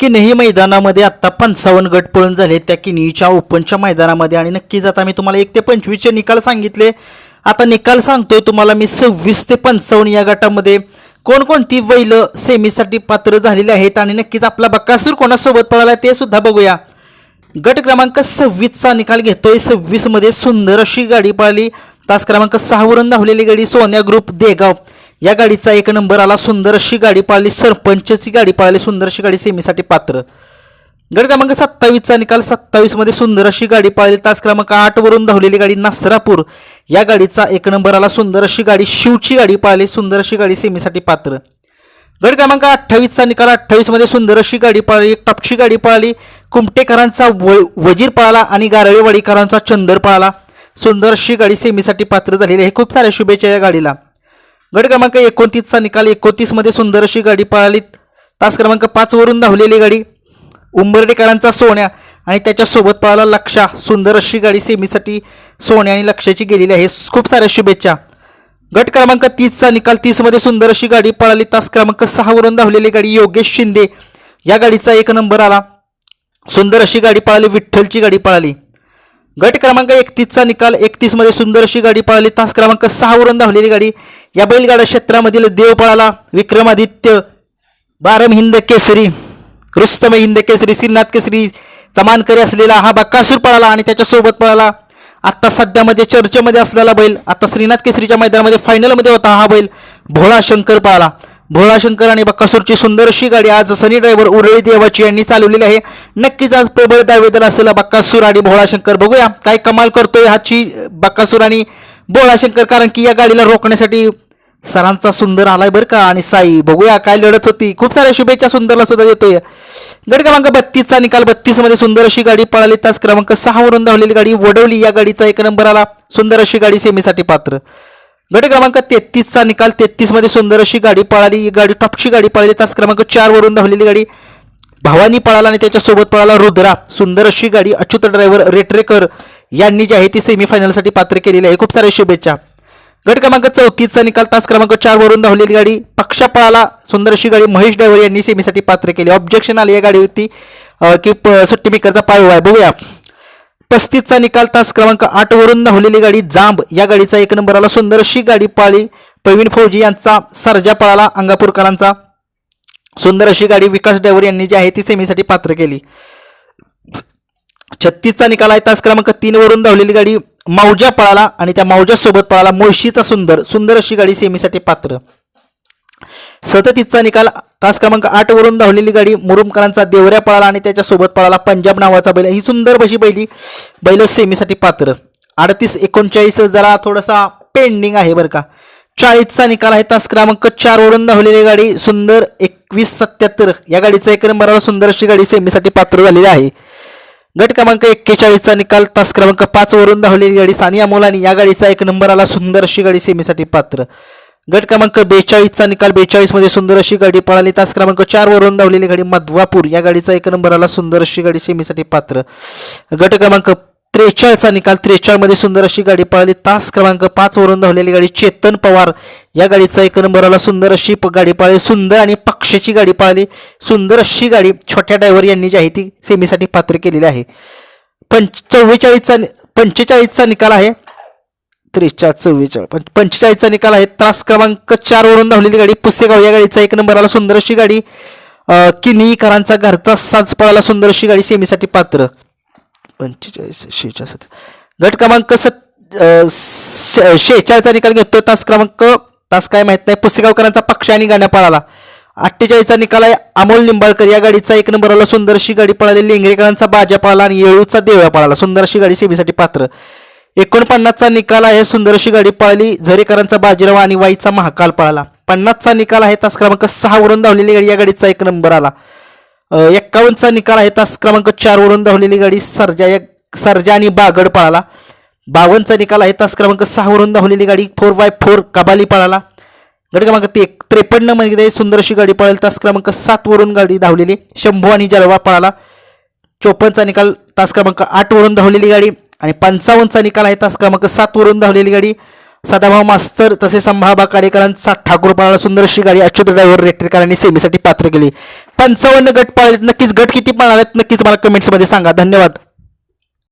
किनही मैदानामध्ये आत्ता पंचावन्न गट पळून झाले त्या किनहीच्या ओपनच्या मैदानामध्ये आणि नक्कीच आता मी तुम्हाला एक ते पंचवीसचे निकाल सांगितले. आता निकाल सांगतोय तुम्हाला मी सव्वीस ते पंचावन्न या गटामध्ये कोणकोणती बैल सेमीसाठी पात्र झालेली आहेत आणि नक्कीच आपला बक्कासूर कोणासोबत पळाला ते सुद्धा बघूया. गट क्रमांक सव्वीसचा निकाल घेतोय. सव्वीसमध्ये सुंदर अशी गाडी पळाली. तास क्रमांक सहावरून धावलेली गाडी सोन्या ग्रुप देगाव. या गाडीचा एक नंबर आला सुंदर अशी गाडी पाळली सरपंचची गाडी पाळली सुंदर अशी गाडी सेमीसाठी पात्र. गट क्रमांक सत्तावीसचा निकाल सत्तावीसमध्ये सुंदर अशी गाडी पाळली तास क्रमांक आठवरून धावलेली गाडी नासरापूर. या गाडीचा एक नंबर आला सुंदर अशी गाडी शिवची गाडी पाळली सुंदर अशी गाडी सेमीसाठी पात्र. गट क्रमांक अठ्ठावीसचा निकाल अठ्ठावीसमध्ये सुंदर अशी गाडी पाळली एक टपची गाडी पाळली कुमटेकरांचा व वजीर पळाला आणि गारळेवाडीकरांचा चंदर पळाला. सुंदर अशी गाडी सेमीसाठी पात्र झालेली आहे. खूप साऱ्या शुभेच्छा या गाडीला. गट क्रमांक एकोणतीसचा निकाल एकोणतीसमध्ये सुंदर अशी गाडी पळाली. तास क्रमांक पाचवरून धावलेली गाडी उंबर्डेकरांचा सोन्या आणि त्याच्यासोबत पळाला लक्षा. सुंदर अशी गाडी सेमीसाठी सोन्या आणि लक्षाची गेलेली आहे. खूप साऱ्या शुभेच्छा. गट क्रमांक तीसचा निकाल तीसमध्ये सुंदर अशी गाडी पळाली. तास क्रमांक सहावरून धावलेली गाडी योगेश शिंदे. या गाडीचा एक नंबर आला. सुंदर अशी गाडी पळाली विठ्ठलची गाडी पळाली. गट क्रमांक एकतीसचा निकाल एकतीसमध्ये सुंदर अशी गाडी पळाली. तास क्रमांक सहावरून धावलेली गाडी या बैलगाडा क्षेत्रामधील देव पळाला विक्रमादित्य बारम हिंद केसरी रुस्तम हिंद केसरी श्रीनाथ केसरी मानकरी असलेला हा बक्कासूर पळाला आणि त्याच्यासोबत पळाला. आत्ता सध्यामध्ये चर्चेमध्ये असलेला बैल आता श्रीनाथ केसरीच्या मैदानामध्ये फायनलमध्ये होता हा बैल. भोळा शंकर पळाला. भोळा शंकर आणि बक्कासूरची सुंदर अशी गाडी आज सनी ड्रायव्हर उरळी देवाची यांनी चालवलेली आहे. नक्कीच आज प्रबळ दावेदर असेल बक्कासूर आणि भोळा शंकर बघूया काय कमाल करतोय हाची बक्कासूर आणि भोळा शंकर कारण की या गाडीला रोखण्यासाठी सरांचा सुंदर आलाय बरं का. आणि साई बघूया काय लढत होती. खूप साऱ्या शुभेच्छा सुंदरला सुद्धा देतोय. गट क्रमांक बत्तीसचा निकाल बत्तीसमध्ये सुंदर अशी गाडी पळाली. तास क्रमांक सहावरून धावलेली गाडी वडवली. या गाडीचा एक नंबर आला. सुंदर अशी गाडी सेमीसाठी पात्र. गट क्रमांक तेहतीसचा निकाल. तेहतीसमध्ये सुंदर अशी गाडी पळाली. ही गाडी टॉपची गाडी पळाली. तास क्रमांक चारवरून धावलेली गाडी भावानी पळाला आणि त्याच्यासोबत पळाला रुद्रा. सुंदर अशी गाडी अच्युत ड्रायव्हर रेटरेकर यांनी जी आहे ती सेमीफायनलसाठी पात्र केलेली आहे. खूप साऱ्या शुभेच्छा. गट क्रमांक चौतीसचा निकाल. तास क्रमांक चारवरून धावलेली गाडी पक्षा पळाला. सुंदर अशी गाडी महेश ड्रायव्हर यांनी सेमीसाठी पात्र केली. ऑब्जेक्शन आली या गाडीवरती की प- सुट्टी मेकरचा पाय आहे. बघूया. पस्तीसचा निकाल तास क्रमांक आठ वरून धावलेली गाडी जांब. या गाडीचा एक नंबर आला सुंदर अशी गाडी पाळी. प्रवीण फौजी यांचा सरजा पळाला अंगापूरकरांचा. सुंदर अशी गाडी विकास ड्रायव्हर यांनी जी आहे ती सेमीसाठी पात्र केली. छत्तीसचा निकाल आहे तास क्रमांक तीन वरून धावलेली गाडी माऊजा पळाला आणि त्या मौजा सोबत पळाला मुळशीचा सुंदर. सुंदर अशी गाडी सेमीसाठी पात्र. सततीसचा निकाल तास क्रमांक आठ वरून धावलेली गाडी मुरुमकरांचा देवऱ्या पळाला आणि त्याच्यासोबत पळाला पंजाब नावाचा बैल. ही सुंदर बशी बैली बैल सेमीसाठी पात्र. अडतीस एकोणचाळीस जरा थोडासा पेंडिंग आहे बरं का. चाळीसचा निकाल आहे. तास क्रमांक चार वरून धावलेली गाडी सुंदर एकवीस सत्याहत्तर. या गाडीचा एक नंबरला सुंदर अशी गाडी सेमीसाठी पात्र झालेली आहे. गट क्रमांक एक्केचाळीसचा निकाल. तास क्रमांक पाच वरून धावलेली गाडी सानिया मोलानी. या गाडीचा एक नंबर आला. सुंदर अशी गाडी सेमीसाठी पात्र. गट क्रमांक बेचाळीसचा निकाल. बेचाळीसमध्ये सुंदर अशी गाडी पळाली. तास क्रमांक चार वरून धावलेली गाडी मधवापूर. या गाडीचा एक नंबर आला. सुंदर अशी गाडी सेमीसाठी पात्र. गट क्रमांक त्रेचाळीसचा निकाल. त्रेचाळमध्ये सुंदर अशी गाडी पळाली. तास क्रमांक पाच वरून धावलेली गाडी चेतन पवार. या गाडीचा एक नंबर आला. सुंदर अशी प- गाडी पळाली. सुंदर आणि पक्षाची गाडी पळाली. सुंदर अशी गाडी छोट्या ड्रायव्हर यांनी जी आहे ती सेमीसाठी पात्र केलेली आहे. पंच चव्वेचाळीसचा नि- पंचेचाळीसचा निकाल आहे. त्रेचाळीस चव्वेचाळीस पंच पंचेचाळीसचा निकाल आहे. तास क्रमांक चार वरून धावलेली गाडी. पुसेगाव या गाडीचा एक नंबर आला. सुंदर अशी गाडी अं, किनीकरांचा घरचा साज पळाला. सुंदर अशी गाडी सेमीसाठी पात्र. पंचेचाळीस शेहेचाळीस. गट क्रमांक सत शेहेचाळीसचा निकाल घेतोय. तास क्रमांक तास काय माहीत नाही. पुसेगावकरांचा पक्ष आणि गाण्या पळाला. अठ्ठेचाळीसचा निकाल आहे. अमोल निंबाळकर या गाडीचा एक नंबर आला. सुंदर अशी गाडी पळाली. लेंगरेकरांचा बाजा पळाला आणि येळूचा देवळा पळाला. सुंदर अशी गाडी सेमीसाठी पात्र. एकोणपन्नासचा निकाल आहे सुंदर अशी गाडी पळाली झरेकरांचा बाजीराव आणि वाईचा महाकाल पळाला. पन्नासचा निकाल आहे तास क्रमांक सहा वरून धावलेली गाडी या गाडीचा एक नंबर आला. एक्कावन्नचा निकाल आहे तास क्रमांक चार वरून धावलेली गाडी सर्जा एक सर्जा आणि बागड पळाला. बावन्नचा निकाल आहे तास क्रमांक सहा वरून धावलेली गाडी फोर बाय फोर कबाली पळाला. गड क्रमांक ते त्रेपन्नमध्ये सुंदर अशी गाडी पळाली तास क्रमांक सात वरून गाडी धावलेली शंभू आणि जलवा पळाला. चोपन्नचा निकाल तास क्रमांक आठ वरून धावलेली गाडी आणि पंचावन्नचा निकाल आहे. तास क्रमांक सात वरून धावलेली गाडी. सदाभाऊ मास्तर तसेच संभाबा कार्यकरांचा ठाकूरपाळाला सुंदर अशी गाडी अच्युत ड्रायव्हर रेटरेकरांनी सेमीसाठी पात्र केली. पंचावन्न गट पाळले नक्कीच गट किती पळालेत? नक्कीच मला कमेंट्समध्ये सांगा. धन्यवाद.